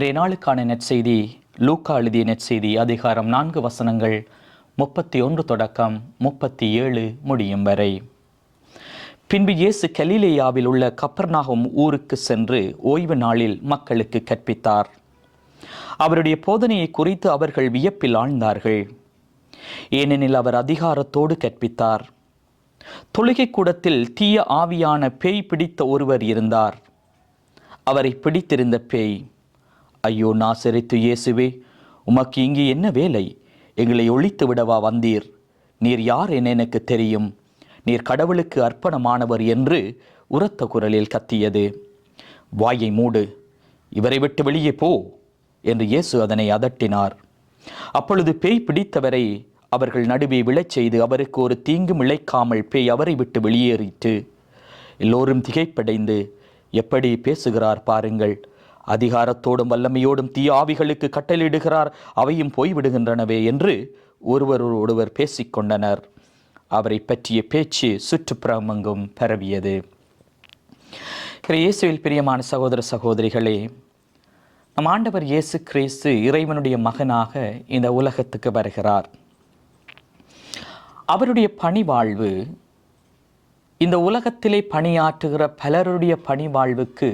இன்றைய நாளுக்கான நெற்செய்தி லூக்கா எழுதிய நெற்செய்தி அதிகாரம் நான்கு வசனங்கள் முப்பத்தி ஒன்று தொடக்கம் முப்பத்தி ஏழு முடியும் வரை. பின்பு இயேசு கலிலேயாவில் உள்ள கப்பர்நாகம் ஊருக்கு சென்று ஓய்வு நாளில் மக்களுக்கு கற்பித்தார். அவருடைய போதனையை குறித்து அவர்கள் வியப்பில் ஆழ்ந்தார்கள். ஏனெனில் அவர் அதிகாரத்தோடு கற்பித்தார். தொழுகை கூடத்தில் தீய ஆவியான பேய் பிடித்த ஒருவர் இருந்தார். அவரை பிடித்திருந்த பேய் ஐயோ நாசரித்து இயேசுவே உமக்கு இங்கே என்ன வேலை? எங்களை ஒழித்து விடவா வந்தீர்? நீர் யார் என எனக்கு தெரியும். நீர் கடவுளுக்கு அர்ப்பணமானவர் என்று உரத்த குரலில் கத்தியது. வாயை மூடு இவரை விட்டு வெளியே போ என்று இயேசு அதனை அதட்டினார். அப்பொழுது பேய் பிடித்தவரை அவர்கள் நடுவே விழச் செய்து அவருக்கு ஒரு தீங்கும் இழைக்காமல் பேய் அவரை விட்டு வெளியேறிட்டு எல்லோரும் திகைப்படைந்து எப்படி பேசுகிறார் பாருங்கள் அதிகாரத்தோடும் வல்லமையோடும் தீய ஆவிகளுக்கு கட்டளையிடுகிறார். அவையும் போய்விடுகின்றனவே என்று ஒருவர் ஒருவர் பேசிக்கொண்டனர். அவரை பற்றிய பேச்சு சுற்றுப்புறமெங்கும் பரவியது. இயேசுவில் பிரியமான சகோதர சகோதரிகளே நம் ஆண்டவர் இயேசு கிறிஸ்து இறைவனுடைய மகனாக இந்த உலகத்துக்கு வருகிறார். அவருடைய பணிவாழ்வு இந்த உலகத்திலே பணியாற்றுகிற பலருடைய பணிவாழ்வுக்கு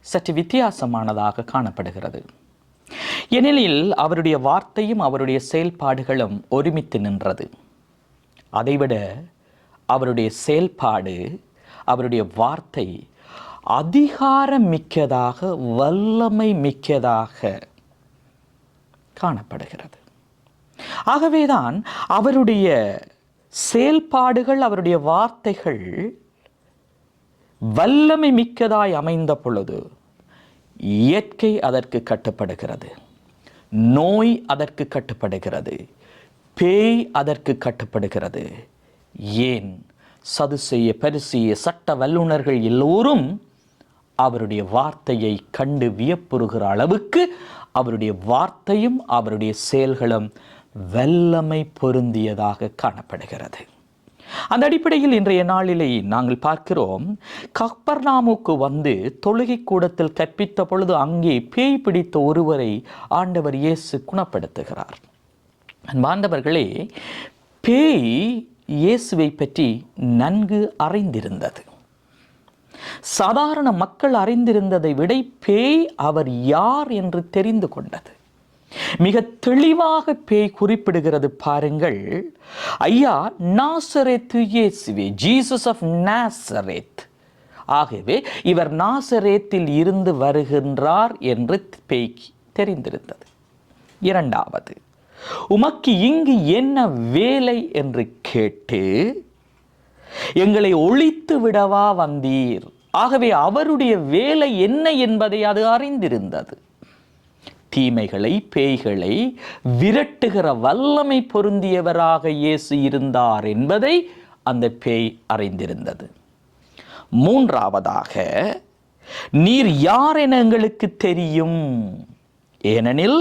சற்று வித்தியாசமானதாக காணப்படுகிறது. ஏனெனில் அவருடைய வார்த்தையும் அவருடைய செயல்பாடுகளும் ஒருமித்து நின்றது. அதைவிட அவருடைய செயல்பாடு அவருடைய வார்த்தை அதிகாரம் மிக்கதாக வல்லமை மிக்கதாக காணப்படுகிறது. ஆகவேதான் அவருடைய செயல்பாடுகள் அவருடைய வார்த்தைகள் வல்லமை மிக்கதாய் அமைந்த பொழுது இயற்கை அதற்கு கட்டுப்படுகிறது. நோய் அதற்கு கட்டுப்படுகிறது. பேய் அதற்கு கட்டுப்படுகிறது. ஏன்? சதுசெய்ய பரிசிய சட்ட வல்லுநர்கள் எல்லோரும் அவருடைய வார்த்தையை கண்டு வியப்புறுகிற அளவுக்கு அவருடைய வார்த்தையும் அவருடைய செயல்களும் வல்லமை பொருந்தியதாக காணப்படுகிறது. அந்த அடிப்படையில் இன்றைய நாளிலே நாங்கள் பார்க்கிறோம் கப்பர்நாமுக்கு வந்து தொழுகை கூடத்தில் கற்பித்த பொழுது அங்கே பேய் பிடித்த ஒருவரை ஆண்டவர் இயேசு குணப்படுத்துகிறார். அன்பாண்டவர்களே பேய் இயேசுவை பற்றி நன்கு அறிந்திருந்தது. சாதாரண மக்கள் அறிந்திருந்ததை விட பேய் அவர் யார் என்று தெரிந்து கொண்டது. மிக தெளிவாக பேய் குறிப்பிடுகிறது பாருங்கள். ஐயா நாசரேத்து இயேசுவே ஜீசஸ் ஆஃப் நாசரேத் ஆகவே இவர் நாசரேத்தில் இருந்து வருகின்றார் என்று பேய்க்கு தெரிந்திருந்தது. இரண்டாவது உமக்கு இங்கு என்ன வேலை என்று கேட்டு எங்களை ஒழித்து விடவா வந்தீர். ஆகவே அவருடைய வேலை என்ன என்பதை அது அறிந்திருந்தது. தீமைகளை பேய்களை விரட்டுகிற வல்லமை பொருந்தியவராக இயேசு இருந்தார் என்பதை அந்த பேய் அறிந்திருந்தது. மூன்றாவதாக நீர் யார் என எங்களுக்கு தெரியும்? ஏனெனில்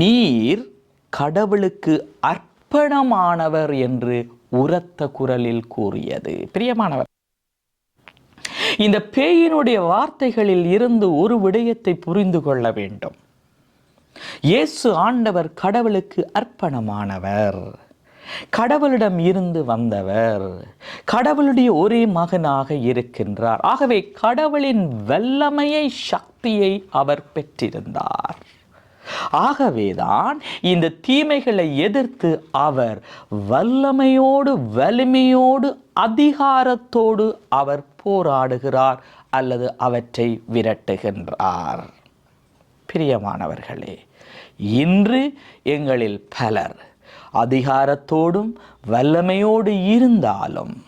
நீர் கடவுளுக்கு அர்ப்பணமானவர் என்று உரத்த குரலில் கூறியது. பிரியமானவர் இந்த பேயினுடைய வார்த்தைகளில் இருந்து ஒரு விடயத்தை புரிந்து கொள்ள வேண்டும். இயேசு ஆண்டவர் கடவுளுக்கு அர்ப்பணமானவர். கடவுளிடம் இருந்து வந்தவர். கடவுளுடைய ஒரே மகனாக இருக்கின்றார். ஆகவே கடவுளின் வல்லமையை சக்தியை அவர் பெற்றிருந்தார். ஆகவேதான் இந்த தீமைகளை எதிர்த்து அவர் வல்லமையோடு வலிமையோடு அதிகாரத்தோடு அவர் போராடுகிறார் அல்லது அவற்றை விரட்டுகின்றார். பிரியமானவர்களே இன்று எங்களில் பலர் அதிகாரத்தோடும் வல்லமையோடு இருந்தாலும்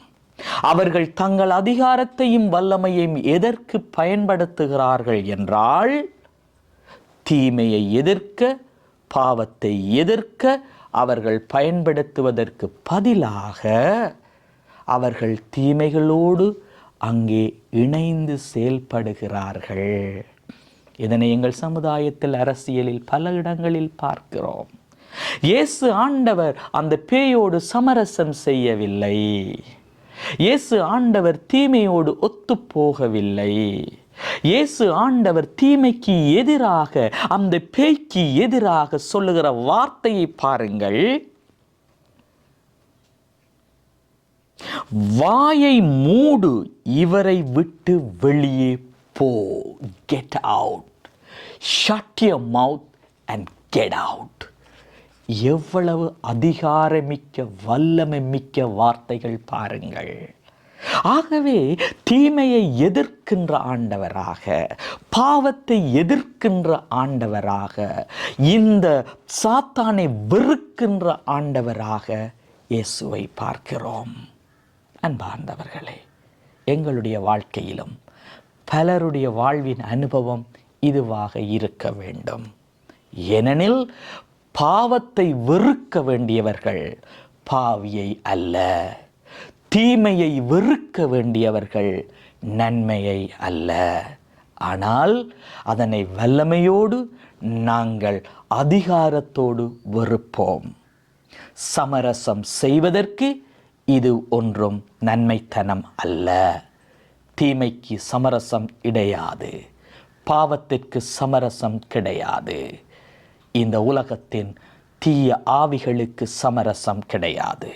அவர்கள் தங்கள் அதிகாரத்தையும் வல்லமையையும் எதற்கு பயன்படுத்துகிறார்கள் என்றால் தீமையை எதிர்க்க பாவத்தை எதிர்க்க அவர்கள் பயன்படுத்துவதற்கு பதிலாக அவர்கள் தீமைகளோடு அங்கே இணைந்து செயல்படுகிறார்கள். இதனை எங்கள் சமுதாயத்தில் அரசியலில் பல இடங்களில் பார்க்கிறோம். இயேசு ஆண்டவர் அந்த பேயோடு சமரசம் செய்யவில்லை. இயேசு ஆண்டவர் தீமையோடு ஒத்து போகவில்லை இயேசு ஆண்டவர் தீமைக்கு எதிராக அந்த பேய்க்கு எதிராக சொல்லுகிற வார்த்தையை பாருங்கள். வாயை மூடு இவரை விட்டு வெளியே போ கெட் அவுட் ஷட் ய மவுத் அண்ட் கெட் அவுட் எவ்வளவு அதிகாரமிக்க வல்லமை மிக்க வார்த்தைகள் பாருங்கள். ஆகவே தீமையை எதிர்க்கின்ற ஆண்டவராக பாவத்தை எதிர்க்கின்ற ஆண்டவராக இந்த சாத்தானை வெறுக்கின்ற ஆண்டவராக இயேசுவை பார்க்கிறோம். அன்பார்ந்தவர்களே எங்களுடைய வாழ்க்கையிலும் பலருடைய வாழ்வின் அனுபவம் இதுவாக இருக்க வேண்டும். ஏனெனில் பாவத்தை வெறுக்க வேண்டியவர்கள் பாவியை அல்ல. தீமையை வெறுக்க வேண்டியவர்கள் நன்மையை அல்ல. ஆனால் அதனை வல்லமையோடு நாங்கள் அதிகாரத்தோடு வெறுப்போம். சமரசம் செய்வதற்கு இது ஒன்றும் நன்மைத்தனம் அல்ல. தீமைக்கு சமரசம் கிடையாது பாவத்திற்கு சமரசம் கிடையாது. இந்த உலகத்தின் தீய ஆவிகளுக்கு சமரசம் கிடையாது.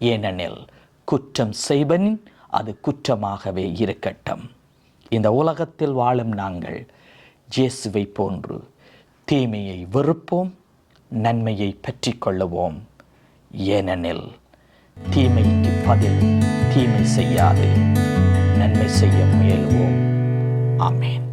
ஏனெனில் குற்றம் செய்வனின் அது குற்றமாகவே இருக்கட்டும். இந்த உலகத்தில் வாழும் நாங்கள் இயேசுவை போன்று தீமையை வெறுப்போம் நன்மையை பற்றி கொள்ளுவோம் ஏனெனில் தீமைக்கு பதில் தீமை செய்யாது. நன்மை செய்ய முயல்வோம் ஆமேன்